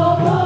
oh, oh.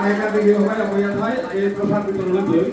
আগেকার দিকে ওখানে বইয়া হয় এই প্রসাদ বিতরণ হইল